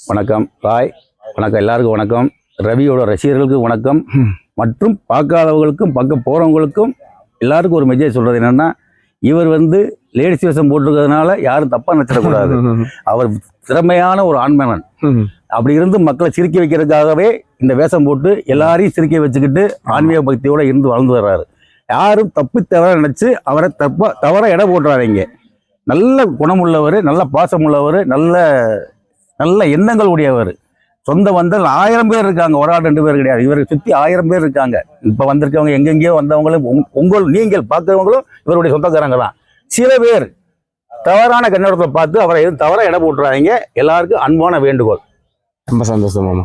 வணக்கம். ராய் வணக்கம். எல்லாருக்கும் வணக்கம். ரவியோட ரசிகர்களுக்கு வணக்கம். மற்றும் பார்க்காதவங்களுக்கும் பார்க்க போகிறவங்களுக்கும் எல்லாருக்கும் ஒரு மெசேஜ் சொல்கிறது என்னென்னா இவர் வந்து லேடிஸ் வேஷம் போட்டிருக்கிறதுனால யாரும் தப்பாக நினச்சிடக்கூடாது. அவர் திறமையான ஒரு ஆண்மகன். அப்படி இருந்து மக்களை சிரிக்க வைக்கிறதுக்காகவே இந்த வேஷம் போட்டு எல்லாரையும் சிரிக்க வச்சுக்கிட்டு ஆன்மீக பக்தியோட இருந்து வாழ்ந்து வர்றாரு. யாரும் தப்பு தவற நினச்சி அவரை தப்பா தவற இட போட்டுறாதீங்க. நல்ல குணமுள்ளவர் நல்ல பாசமுள்ளவர் நல்ல நல்ல எண்ணங்கள் உடையவர். சொந்த வந்தல் ஆயிரம் பேர் இருக்காங்க. ஒரு ஆள் ரெண்டு பேர் கிடையாது. இவரை சுற்றி ஆயிரம் பேர் இருக்காங்க. இப்போ வந்திருக்கவங்க எங்கெங்கேயோ வந்தவங்களும் உங்- உங்கள் நீங்கள் பார்க்குறவங்களும் இவருடைய சொந்தக்காரங்க தான். சில பேர் தவறான கண்ணோட்டத்தை பார்த்து அவரை எதுவும் தவற இட போட்டுறாதீங்க. எல்லாருக்கும் அன்பான வேண்டுகோள். ரொம்ப சந்தோஷம் மாமா.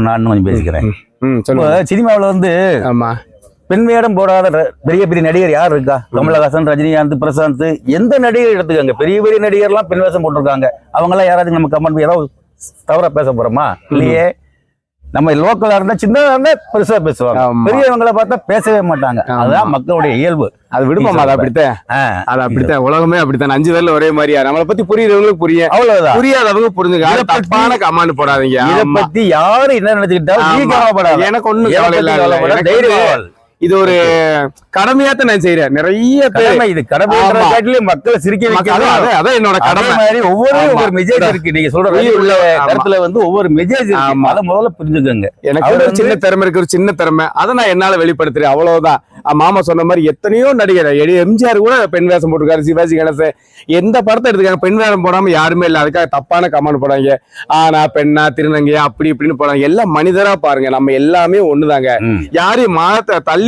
நான் கொஞ்சம் பேசிக்கிறேன். சினிமாவில் வந்து ஆமா. பெண் வேடம் போடாத பெரிய பெரிய நடிகர் யார் இருக்கா? கமலஹாசன் ரஜினிகாந்த் பிரசாந்த் எந்த நடிகர் எடுத்துக்கங்க. பெரிய பெரிய நடிகர்லாம் பெண் வேஷம் போட்டிருக்காங்க. அவங்களாம் யாராவது நம்ம கமெண்ட் ஏதாவது தவறா பேச போறோமா? இல்லையே. நம்ம லோக்கலா இருந்தா சின்னதா இருந்தா பெருசா பேசுவாங்க. பெரியவங்கள பார்த்தா பேசவே மாட்டாங்க. அதுதான் மக்களுடைய இயல்பு. அது விடுமாமா அது அப்படித்தான். அது அப்படித்தான். உலகமே அப்படித்தான். அஞ்சு பேர்ல ஒரே மாதிரியா? நம்மளை பத்தி புரியுறவங்களுக்கு புரியும் அவ்வளவுதான். புரியாதவங்க புரிஞ்சுக்க. தப்பான கமாண்ட் போடாதீங்க. இத. பத்தி யாரு என்ன நினைச்சுக்கிட்டாலும் எனக்கு ஒண்ணும் எதை கவலை இல்ல. இது ஒரு கடமையாத்தான் நான் செய்யறேன் நிறைய பேர் கடமை இது கடமை ஆமா. காட்டிலும் மக்களை சிரிக்க வைக்கிறது. அதான் என்னோட கடமை. மாதிரி ஒவ்வொரு. ஒவ்வொரு மெசேஜ் இருக்கு. நீங்க சொல்ற உள்ள. கருத்துல வந்து ஒவ்வொரு மெசேஜ். அதை முதல்ல புரிஞ்சுக்கோங்க. எனக்கு ஒரு சின்ன திறமை இருக்கு ஒரு சின்ன திறமை. அதை நான் என்னால வெளிப்படுத்துறேன். அவ்வளவுதான். மாமா சொன்ன மாதிரி எத்தனையோ நடிகர் எம்ஜிஆர் கூட பெண் வேஷம் போட்டிருக்காரு சிவாஜி கணேசன். எந்த படத்தை எடுத்துக்காங்க? பெண் வேஷம் போடாம யாருமே இல்ல. அதுக்காக தப்பான கமெண்ட் போடாங்க ஆனா பெண்ணா திருநங்கையா அப்படி இப்படின்னு போடாங்க எல்லாம் மனிதரா பாருங்க. நம்ம எல்லாமே ஒண்ணுதாங்க. யாரையும் மாத்த தள்ளி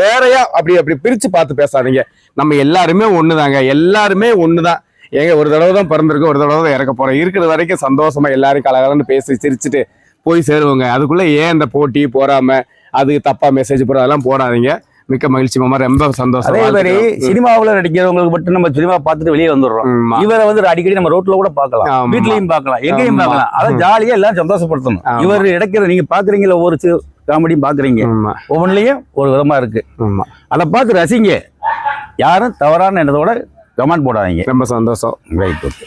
வேறையா அப்படி அப்படி பிரித்து பார்த்து பேசாதீங்க. நம்ம எல்லாருமே ஒண்ணுதாங்க. எல்லாருமே ஒன்று தான் ஏங்க ஒரு தடவை தான் பிறந்திருக்கோம் ஒரு தடவை தான் இறக்க போகிறோம் இருக்கிற வரைக்கும் சந்தோஷமாக எல்லாரும் கலகலன்னு பேசி சிரிச்சுட்டு போய் சேருவோங்க. அதுக்குள்ளே ஏன் இந்த போட்டி போகாமல் அது தப்பாக மெசேஜ் போட அதெல்லாம் போடாதீங்க. மிக்க மகிழ்ச்சி மாமா. ரொம்ப சந்தோஷம். அதே மாதிரி. சினிமாவுல நடிக்கிறவங்களுக்கு மட்டும் நம்ம சினிமா பார்த்துட்டு வெளியே வந்துடுறோம். இவரை வந்து அடிக்கடி நம்ம ரோட்ல கூட பார்க்கலாம். வீட்லயும் பார்க்கலாம் எங்கேயும். பார்க்கலாம். அதை ஜாலியா எல்லாரும் சந்தோஷப்படுத்தணும். இவர் இடைக்கிற நீங்க பாக்குறீங்களா ஒவ்வொரு காமெடியும் பாக்குறீங்க ஒவ்வொன்றிலையும் ஒரு விதமா இருக்கு. அதை பார்த்து ரசிங்க. யாரும் தவறான எண்ணத்தோட கமெண்ட் போடாதீங்க. ரொம்ப சந்தோஷம். Right okay